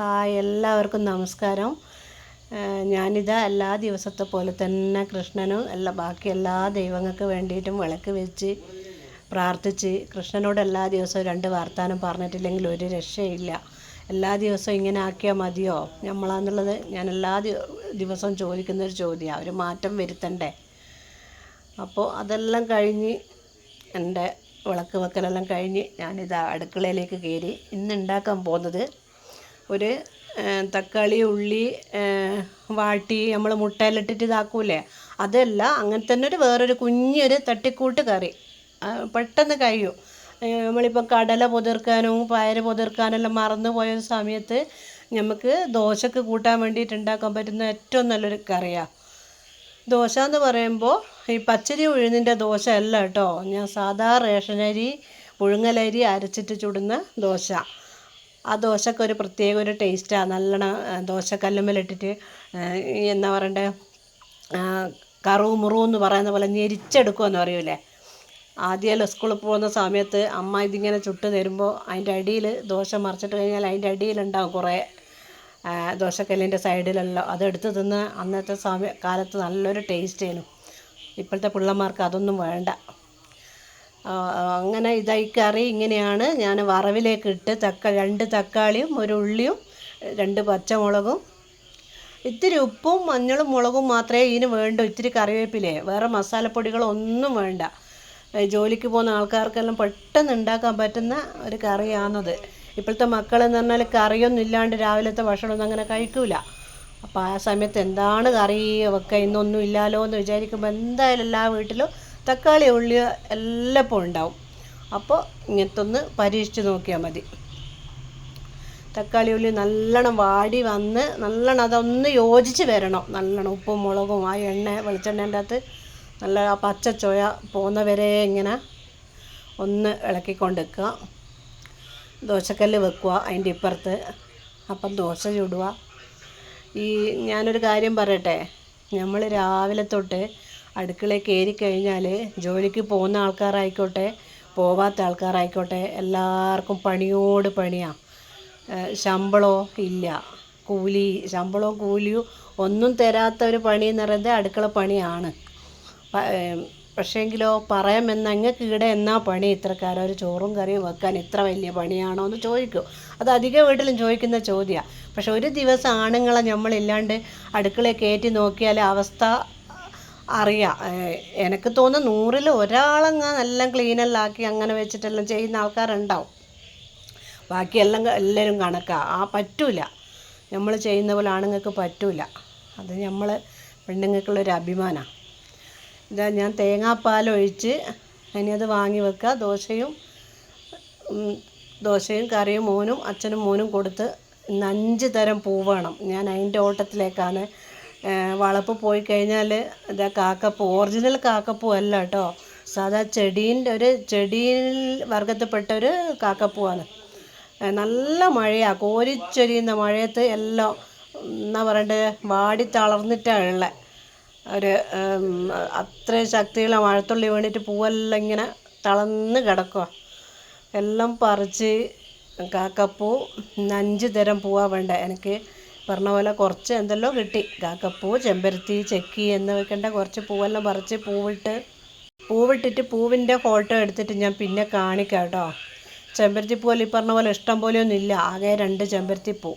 Hi എല്ലാവർക്കും നമസ്കാരം. ഞാനിതാ എല്ലാ ദിവസത്തെ പോലെ തന്നെ കൃഷ്ണനും എല്ലാ ബാക്കി എല്ലാ ദൈവങ്ങൾക്ക് വേണ്ടിയിട്ടും വിളക്ക് വെച്ച് പ്രാർത്ഥിച്ച് കൃഷ്ണനോട് എല്ലാ ദിവസവും രണ്ട് വാർത്താനും പറഞ്ഞിട്ടില്ലെങ്കിൽ ഒരു രക്ഷയില്ല. എല്ലാ ദിവസവും ഇങ്ങനെ ആക്കിയാൽ മതിയോ? നമ്മളാന്നുള്ളത് ഞാൻ എല്ലാ ദിവസവും ചോദിക്കുന്ന ഒരു ചോദ്യമാണ് ഒരു മാറ്റം വരുത്തണ്ടേ? അപ്പോൾ അതെല്ലാം കഴിഞ്ഞ് എന്റെ വിളക്ക് വെക്കലെല്ലാം കഴിഞ്ഞ് ഞാനിത് അടുക്കളയിലേക്ക് കയറി ഇന്ന് ഉണ്ടാക്കാൻ പോകുന്നത് ഒരു തക്കാളി ഉള്ളി വാട്ടി നമ്മൾ മുട്ടയിലിട്ടിട്ട് ഇതാക്കൂലേ? അതല്ല അങ്ങനെ തന്നെ ഒരു വേറൊരു കുഞ്ഞൊരു തട്ടിക്കൂട്ട് കറി. പെട്ടെന്ന് കഴിയും. നമ്മളിപ്പോൾ കടല പൊതിർക്കാനും പയർ പൊതിർക്കാനെല്ലാം മറന്നു പോയ സമയത്ത് നമുക്ക് ദോശക്ക് കൂട്ടാൻ വേണ്ടിയിട്ട് ഉണ്ടാക്കാൻ പറ്റുന്ന ഏറ്റവും നല്ലൊരു കറിയാണ് ദോശ എന്ന് പറയുമ്പോൾ ഈ പച്ചരി ഉഴുന്നിന്റെ ദോശ അല്ല കേട്ടോ. ഞാൻ സാധാ റേഷനരി പുഴുങ്ങലരി അരച്ചിട്ട് ചുടുന്ന ദോശ. ആ ദോശക്ക് ഒരു പ്രത്യേക ഒരു ടേസ്റ്റാണ് നല്ലോണം ദോശക്കല്ലുമ്മലിട്ടിട്ട് എന്താ പറയണ്ടേ കറു മുറു എന്ന് പറയുന്ന പോലെ ഞെരിച്ചെടുക്കുമെന്ന് പറയൂലേ? ആദ്യമല്ലോ സ്കൂളിൽ പോകുന്ന സമയത്ത് അമ്മ ഇതിങ്ങനെ ചുട്ട് തരുമ്പോൾ അതിന്റെ അടിയിൽ ദോശ മറിച്ചിട്ട് കഴിഞ്ഞാൽ അതിന്റെ അടിയിലുണ്ടാവും കുറേ ദോശക്കല്ലിന്റെ സൈഡിലല്ലോ. അതെടുത്ത് തിന്ന് അന്നത്തെ സമയ കാലത്ത് നല്ലൊരു ടേസ്റ്റ് ആയിരുന്നു ഇപ്പോഴത്തെ പിള്ളമാർക്ക് അതൊന്നും വേണ്ട. അങ്ങനെ ഇതായി കറി ഇങ്ങനെയാണ്. ഞാൻ വറവിലേക്ക് ഇട്ട് തക്ക രണ്ട് തക്കാളിയും ഒരു ഉള്ളിയും രണ്ട് പച്ചമുളകും ഇത്തിരി ഉപ്പും മഞ്ഞളും മുളകും മാത്രമേ ഇതിന് വേണ്ടൂ ഇത്തിരി കറിവേപ്പിലേ. വേറെ മസാലപ്പൊടികളൊന്നും വേണ്ട. ജോലിക്ക് പോകുന്ന ആൾക്കാർക്കെല്ലാം പെട്ടെന്ന് ഉണ്ടാക്കാൻ പറ്റുന്ന ഒരു കറിയാണത്. ഇപ്പോഴത്തെ മക്കളെന്ന് പറഞ്ഞാൽ കറിയൊന്നും ഇല്ലാണ്ട് രാവിലത്തെ ഭക്ഷണമൊന്നും അങ്ങനെ കഴിക്കൂല. അപ്പോൾ ആ സമയത്ത് എന്താണ് കറി? വെക്കുക ഇന്നൊന്നും ഇല്ലാലോ എന്ന് വിചാരിക്കുമ്പോൾ എന്തായാലും എല്ലാ വീട്ടിലും തക്കാളി ഉള്ളി എല്ലപ്പോൾ ഉണ്ടാവും. അപ്പോൾ ഇങ്ങനത്തെ ഒന്ന് പരീക്ഷിച്ച് നോക്കിയാൽ മതി. തക്കാളി ഉള്ളി നല്ലോണം വാടി വന്ന് നല്ലോണം അതൊന്ന് യോജിച്ച് വരണം. നല്ലോണം ഉപ്പും മുളകും ആ എണ്ണ വെളിച്ചെണ്ണേന്റെ അകത്ത് നല്ല ആ പച്ച ചോയ പോകുന്നവരെ ഇങ്ങനെ ഒന്ന് ഇളക്കിക്കൊണ്ട് വെക്കുക ദോശക്കല്ല് വെക്കുക അതിന്റെ ഇപ്പുറത്ത്. അപ്പം ദോശ ചുടുക. ഈ ഞാനൊരു കാര്യം പറയട്ടെ? നമ്മൾ രാവിലെ തൊട്ട് അടുക്കളയിൽ കയറി കഴിഞ്ഞാൽ ജോലിക്ക് പോകുന്ന ആൾക്കാരായിക്കോട്ടെ പോവാത്ത ആൾക്കാരായിക്കോട്ടെ എല്ലാവർക്കും പണിയോട് പണിയാണ് ശമ്പളോ ഇല്ല. കൂലി ശമ്പളവും കൂലിയും ഒന്നും തരാത്ത ഒരു പണി എന്ന് പറയുന്നത് അടുക്കള പണിയാണ്. പക്ഷേങ്കിലോ പറയാമെന്ന അങ്ങക്ക് ഇവിടെ എന്നാ പണി ഇത്രക്കാരോ ഒരു ചോറും കറിയും വെക്കാൻ ഇത്ര വലിയ പണിയാണോ എന്ന് ചോദിക്കും. അത് അധിക വീട്ടിലും ചോദിക്കുന്ന ചോദ്യമാണ് പക്ഷെ ഒരു ദിവസം ആണുങ്ങളെ നമ്മളില്ലാണ്ട് അടുക്കളയിൽ കയറ്റി നോക്കിയാൽ അവസ്ഥ അറിയാം. എനിക്ക് തോന്നുന്നു നൂറിൽ ഒരാളങ്ങ് എല്ലാം ക്ലീനെല്ലാം ആക്കി അങ്ങനെ വെച്ചിട്ടെല്ലാം ചെയ്യുന്ന ആൾക്കാരുണ്ടാവും. ബാക്കിയെല്ലാം എല്ലാവരും കണക്കാണ് ആ പറ്റൂല. നമ്മൾ ചെയ്യുന്ന പോലെ ആണുങ്ങൾക്ക് പറ്റൂല. അത് നമ്മൾ പെണ്ണുങ്ങൾക്കുള്ളൊരു അഭിമാനമാണ് ഇതാ ഞാൻ തേങ്ങാപ്പാൽ ഒഴിച്ച് അത് വാങ്ങി വെക്കുക. ദോശയും ദോശയും കറിയും മോനും അച്ഛനും മോനും കൊടുത്ത് ഇന്ന് അഞ്ച് തരം പൂ വേണം. ഞാൻ അതിന്റെ ഓട്ടത്തിലേക്കാണ് വളപ്പ് പോയി കഴിഞ്ഞാൽ ഇതാ കാക്കപ്പൂ ഒറിജിനൽ കാക്കപ്പൂ അല്ല കേട്ടോ സാധാ ചെടീന്റെ ഒരു ചെടിയിൽ വർഗത്തിൽപ്പെട്ട ഒരു കാക്കപ്പൂവാണ്. നല്ല മഴയാണ് കോരിച്ചൊരിയുന്ന മഴയത്ത് എല്ലാം എന്നാ പറയണ്ടേ വാടി തളർന്നിട്ടാണ് ഉള്ളത് ഒരു അത്രയും ശക്തിയുള്ള മഴത്തുള്ളി വേണ്ടിയിട്ട് പൂവെല്ലാം ഇങ്ങനെ തളർന്ന് കിടക്കുക എല്ലാം പറിച്ച് കാക്കപ്പൂ അഞ്ച് തരം പൂവാണ് വേണ്ട എനിക്ക്. പറഞ്ഞ പോലെ കുറച്ച് എന്തെല്ലോ കിട്ടി. കാക്കപ്പൂ ചെമ്പരത്തി ചെക്കി എന്ന് വെക്കേണ്ട കുറച്ച് പൂവെല്ലാം പറിച്ച് പൂവിട്ട് പൂവിട്ടിട്ട് പൂവിന്റെ ഫോട്ടോ എടുത്തിട്ട് ഞാൻ പിന്നെ കാണിക്കാം കേട്ടോ. ചെമ്പരത്തി പൂവെല്ലാം ഈ പറഞ്ഞ പോലെ ഇഷ്ടം പോലെയൊന്നും ഇല്ല. ആകെ രണ്ട് ചെമ്പരത്തി പൂ